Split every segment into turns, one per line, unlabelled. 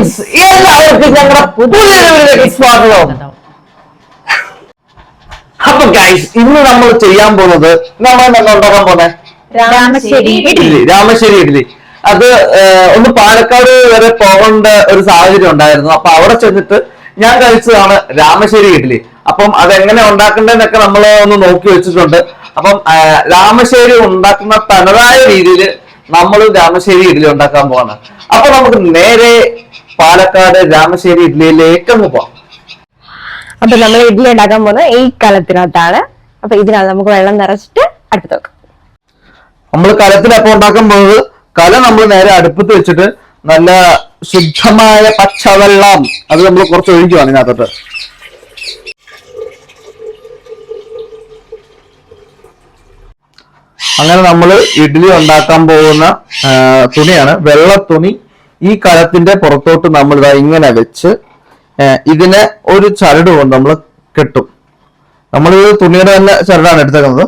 Friends എല്ലാവർക്കും ഞങ്ങളുടെ പുതിയ സ്വാഗതം. അപ്പൊ ഗൈസ് ഇന്ന് നമ്മൾ ചെയ്യാൻ പോകുന്നത് നമ്മൾ നമ്മൾ ഉണ്ടാക്കാൻ പോന്നെ?
രാമശ്ശേരി
ഇഡ്ഡലി രാമശ്ശേരി ഇഡ്ഡലി അത് ഒന്ന് പാലക്കാട് വരെ പോകേണ്ട ഒരു സാഹചര്യം ഉണ്ടായിരുന്നു. അപ്പൊ അവിടെ ചെന്നിട്ട് ഞാൻ കഴിച്ചതാണ് രാമശ്ശേരി ഇഡ്ഡലി അപ്പം അതെങ്ങനെ ഉണ്ടാക്കേണ്ടതെന്നൊക്കെ നമ്മൾ ഒന്ന് നോക്കി വെച്ചിട്ടുണ്ട്. അപ്പം രാമശ്ശേരി ഉണ്ടാക്കുന്ന തനതായ രീതിയിൽ നമ്മൾ രാമശ്ശേരി ഇഡ്ഡലി ഉണ്ടാക്കാൻ പോവാണ്. അപ്പൊ നമുക്ക് നേരെ പാലക്കാട് രാമശ്ശേരി ഇഡ്ലിയിലെ അങ്ങ് പോവാം
അപ്പൊ നമ്മൾ ഇഡ്ഡലി ഉണ്ടാക്കാൻ പോകുന്നത് ഈ കലത്തിനകത്താണ്. അപ്പൊ ഇതിനകത്ത് നമുക്ക് വെള്ളം നിറച്ചിട്ട് അടുപ്പത്ത് വെക്കാം.
നമ്മൾ കലത്തിനപ്പം ഉണ്ടാക്കാൻ പോകുന്നത് കല നമ്മൾ നേരെ അടുപ്പത്ത് വെച്ചിട്ട് നല്ല ശുദ്ധമായ പച്ചവെള്ളം അത് നമ്മൾ കുറച്ച് ഒഴിക്കുവാണ് ഇതിനകത്തോട്ട്. അങ്ങനെ നമ്മൾ ഇഡ്ഡലി ഉണ്ടാക്കാൻ പോകുന്ന തുണിയാണ് വെള്ള തുണി ഈ കലത്തിന്റെ പുറത്തോട്ട് നമ്മൾ ഇതാ ഇങ്ങനെ വെച്ച് ഇതിനെ ഒരു ചരട് കൊണ്ട് നമ്മൾ കെട്ടും. നമ്മൾ തുണിയുടെ തന്നെ ചരടാണ് എടുത്തേക്കുന്നത്.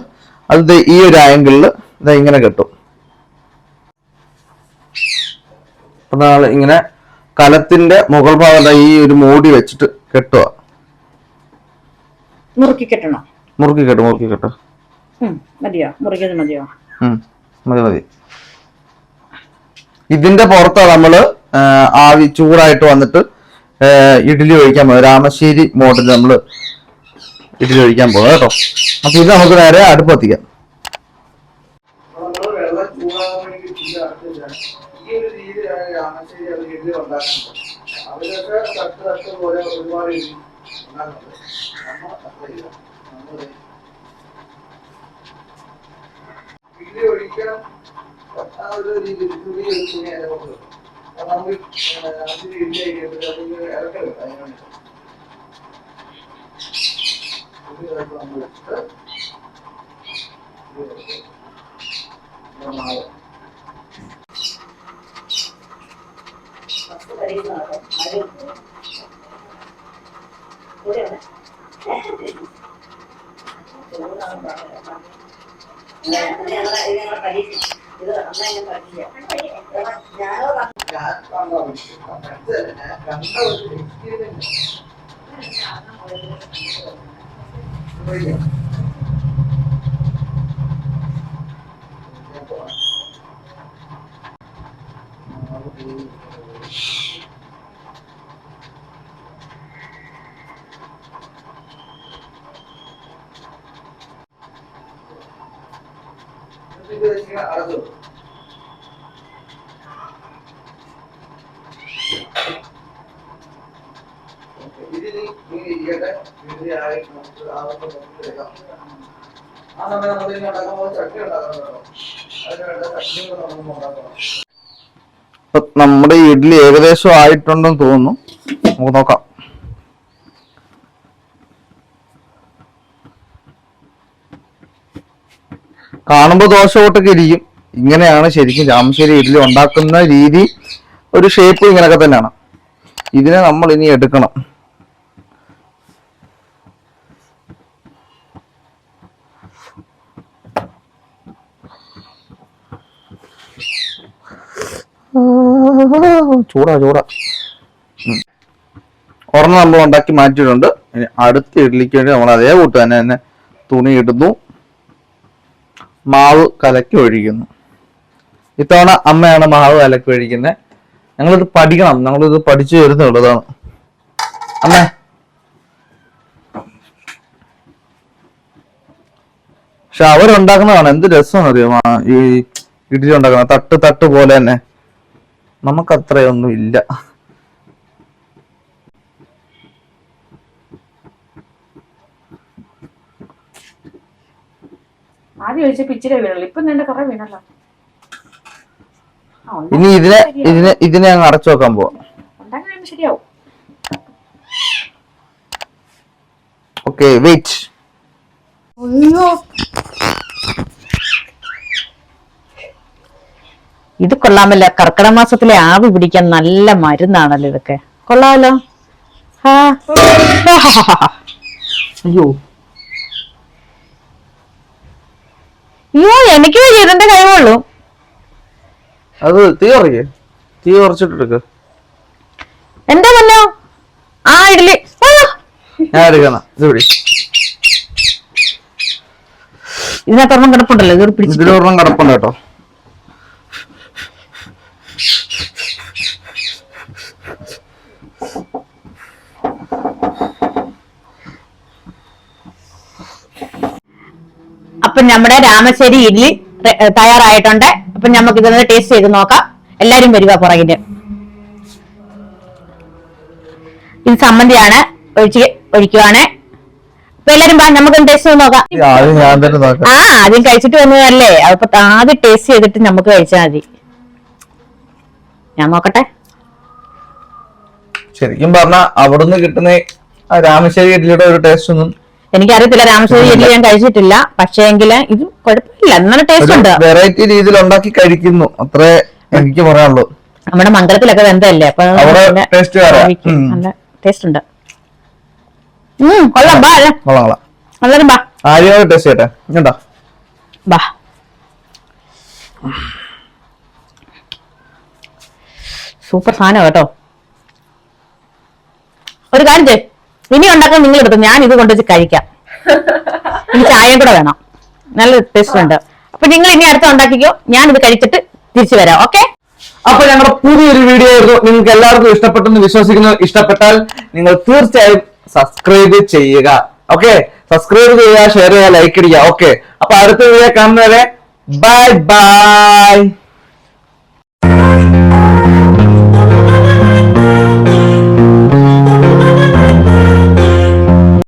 അത് ഈ ഒരു ആംഗിളിൽ ഇതാ ഇങ്ങനെ കെട്ടും. അപ്പൊ നമ്മൾ ഇങ്ങനെ കലത്തിന്റെ മുകൾ ഭാഗം ഈ ഒരു മൂടി വെച്ചിട്ട് കെട്ടുക
മുറുക്കി കെട്ടണം?
മുറുക്കി കെട്ടും മുറുക്കി കെട്ടും.
മതിയോ? മുറുക്കി മതിയോ.
മതി മതി. ഇതിന്റെ പുറത്താ നമ്മൾ ആ, ആവി ചൂടായിട്ട് വന്നിട്ട് ഇഡ്ഡലി ഒഴിക്കാൻ പോകും രാമശ്ശേരി മോഡൽ നമ്മൾ ഇഡ്ഡലി ഒഴിക്കാൻ പോകും കേട്ടോ. അപ്പൊ ഇത് നമുക്ക് നേരെ അടുപ്പെത്തിക്കാം. അവരൊക്കെ ഇഡ്ഡലി ഉണ്ടാക്കുന്നുണ്ട് ആ ഒരു രീതിയിൽ നമുക്ക് രാമശ്ശേരി ഇഡ്ഡലി കഴിക്കുമ്പോൾ അതിന് ഇറക്കൽ അതിനാണ് തുണി ഇതൊക്കെ നമ്മൾ വെച്ചിട്ട് ഇത് വെക്കും. ഇത് മാവ്. ഞാൻ കണ്ട ഒരു- ഞാൻ കണ്ട ഒരു experience. ഒഴിക്കാം. ഞാൻ പോവാം. ഇത് ഇങ്ങനെ ഇരിക്കട്ടെ. ആ നമ്മുടെ ഇഡ്ഡലി ഏകദേശം ആയിട്ടുണ്ടെന്ന് തോന്നുന്നു. നമുക്ക് നോക്കാം. കാണുമ്പോൾ ദോശ ഓട്ടൊക്കെ ഇരിക്കും. ഇങ്ങനെയാണ് ശരിക്കും രാമശ്ശേരി ഇഡ്ഡലി ഉണ്ടാക്കുന്ന രീതി ഒരു ഷേപ്പ് ഇങ്ങനെയൊക്കെ തന്നെയാണ്. ഇതിനെ നമ്മൾ ഇനി എടുക്കണം. ചൂടാ ചൂടാ. ഒരെണ്ണം നമ്മൾ ഉണ്ടാക്കി മാറ്റിയിട്ടുണ്ട്. അടുത്ത ഇഡ്ഡലിക്ക് വേണ്ടി നമ്മൾ അതേ കൂട്ട് തന്നെ തന്നെ തുണി ഇടുന്നു. മാവ് കലക്കി ഒഴിക്കുന്നു. ഇത്തവണ അമ്മയാണ് മാവ് കലക്കി ഒഴിക്കുന്നത് ഞങ്ങളിത് പഠിക്കണം. ഞങ്ങളിത് പഠിച്ചു വരുന്നുള്ളതാണ് അമ്മ. പക്ഷെ അവരുണ്ടാക്കുന്നതാണ് എന്ത് രസം അറിയാമോ ഈ ഇഡ്ഡലി ഉണ്ടാക്കുന്ന തട്ട് തട്ട് പോലെ തന്നെ. നമുക്കത്രയൊന്നും ഇല്ല.
ആദ്യം ഒഴിച്ചപ്പോ ഇച്ചിരി വീണല്ലോ ഇപ്പൊ നിന്റെ കുറെ വീണല്ലോ
ഇനി ഇതിനെ ഇതിനെ ഇതിനെ അങ്ങ് അടച്ചു വെക്കാൻ പോവാം.
ഉണ്ടാക്കി കഴിയുമ്പോ ശരിയാവും.
ഓക്കെ വെയിറ്റ്
ഇത് കൊള്ളാമല്ല. കർക്കിടക മാസത്തിലെ ആവി പിടിക്കാൻ നല്ല മരുന്നാണല്ലോ ഇതൊക്കെ. കൊള്ളാമല്ലോ.
അയ്യോ.
അയ്യോ എനിക്ക് ചെയ്തിന്റെ കഴിവുള്ളൂ
അത് തീ തീ കുറച്ചിട്ടെടുക്ക എന്താ പറഞ്ഞോ? ആ ഇഡലി.
ഞാൻ കിടപ്പുണ്ടല്ലോ ഇത് പിടിച്ചു
ഇതിലൊരെണ്ണം കിടപ്പുണ്ട് കേട്ടോ.
അപ്പൊ നമ്മുടെ രാമശ്ശേരി ഇഡ്ലി തയ്യാറായിട്ടുണ്ട്. അപ്പൊ നമുക്ക് ഇതൊന്ന് ടേസ്റ്റ് ചെയ്ത് നോക്കാം. എല്ലാരും വരിക പുറകിൽ. ഇത് സമ്മതിയാണ് ഒഴിച്ച് ഒഴിക്കുവാണ്. അപ്പൊ എല്ലാരും പറഞ്ഞു നമുക്കൊന്ന് ടേസ്റ്റ് ചെയ്ത് നോക്കാം. ആ ആദ്യം കഴിച്ചിട്ട് വന്നതല്ലേ? അപ്പൊ ആദ്യം ടേസ്റ്റ് ചെയ്തിട്ട് നമുക്ക് കഴിച്ചാൽ മതി. ഞാൻ നോക്കട്ടെ.
ശരിക്കും പറഞ്ഞ അവിടുന്ന് കിട്ടുന്ന രാമശ്ശേരി ഇഡ്ലിയുടെ ഒരു ടേസ്റ്റ് ഒന്നും
എനിക്കറിയത്തില്ല രാമശ്ശേരി ഇഡ്ഡലി ഞാൻ കഴിച്ചിട്ടില്ല. പക്ഷേ എങ്കിൽ ഇത് കുഴപ്പമില്ല. എന്നാലും ടേസ്റ്റ് ഉണ്ട്?
വെറൈറ്റി രീതിയിൽ ഉണ്ടാക്കി കഴിക്കുന്നു. അത്രേ എനിക്ക് പറയാനുള്ളൂ.
നമ്മുടെ മംഗലത്തിലൊക്കെ വെന്തല്ലേ അപ്പൊ നല്ല
ടേസ്റ്റ്.
നല്ല ടേസ്റ്റ് ഉണ്ട്. കൊള്ളാം. ബാ
കൊള്ളാം
ബാ.
ആര്യോട് ടേസ്റ്റ് ചെയ്യട്ടെ. ഇങ്ങോട്ടാ
ബാ. സൂപ്പർ സാധനം കേട്ടോ. ഒരു കാര്യം ചെയ്യ്. ഇനി ഉണ്ടാക്കാൻ നിങ്ങൾ എടുത്തു? ഞാൻ ഇത് കൊണ്ടുവച്ച് കഴിക്കാം. ഇനി ചായയും കൂടെ വേണം. നല്ല ടേസ്റ്റ് ഉണ്ട്. അപ്പൊ നിങ്ങൾ ഇനി അടുത്ത ഉണ്ടാക്കിക്കോ. ഞാൻ ഇത് കഴിച്ചിട്ട് തിരിച്ചു വരാം. ഓക്കെ?
അപ്പൊ ഞങ്ങളുടെ പുതിയൊരു വീഡിയോ ആയിരുന്നു. നിങ്ങൾക്ക് എല്ലാവർക്കും ഇഷ്ടപ്പെട്ടെന്ന് വിശ്വസിക്കുന്നു. ഇഷ്ടപ്പെട്ടാൽ നിങ്ങൾ തീർച്ചയായും സബ്സ്ക്രൈബ് ചെയ്യുക. ഓക്കെ? സബ്സ്ക്രൈബ് ചെയ്യുക ഷെയർ ചെയ്യുക ലൈക്ക് ഇടുക. ഓക്കെ? അപ്പൊ അടുത്ത വീഡിയോ കാണുന്നവരെ ബൈ ബൈ